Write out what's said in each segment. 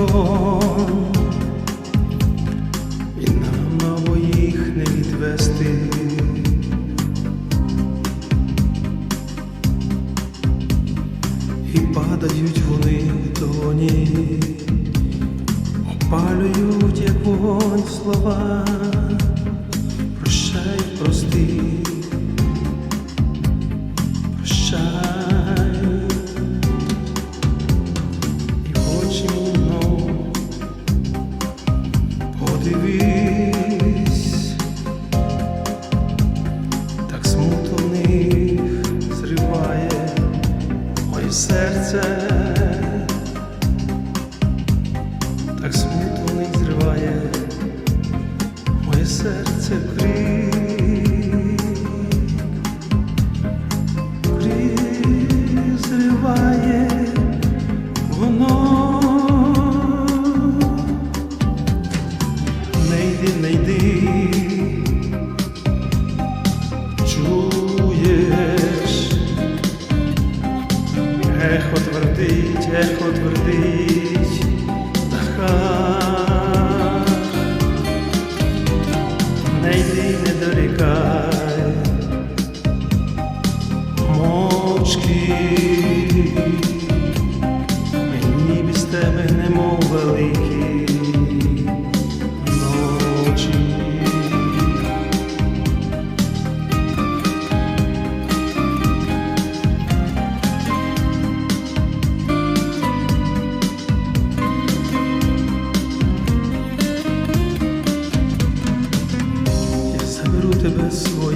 тільки і нам новоїх не відвести. І падають вони в долоні, опалюють, як вогонь слова, подивись, так смутно них зриває моє серце,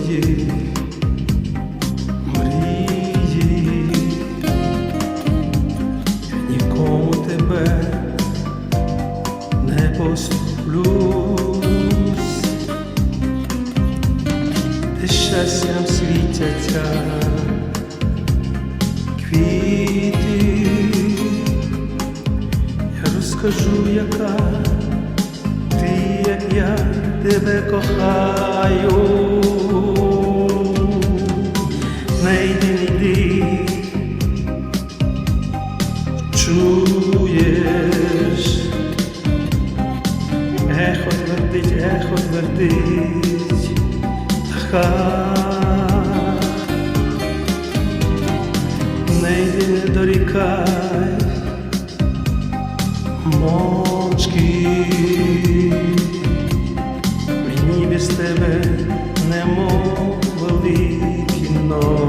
в мрії, нікому тебе не поступлюсь, де щастям світяться квіти, я розкажу, яка ти, як я тебе кохаю. Твердить, ехо твердить, ха, не йди, не дорікай, мовчки, мені без тебе немов великі ночі.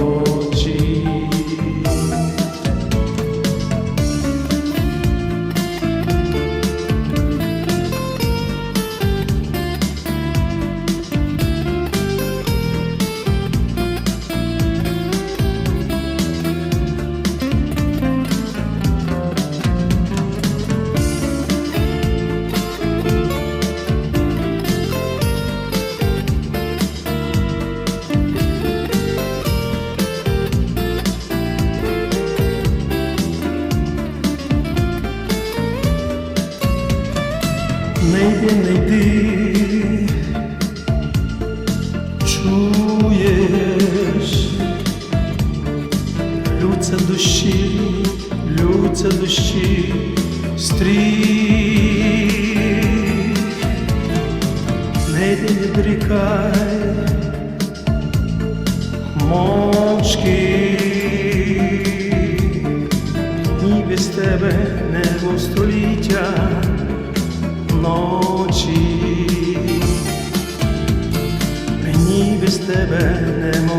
Не йди, не йди, чуєш, лються душі, лються душі, стрій, не йди, не дорікай, мовчки, ні без тебе небо століття ночі, мені без тебе немо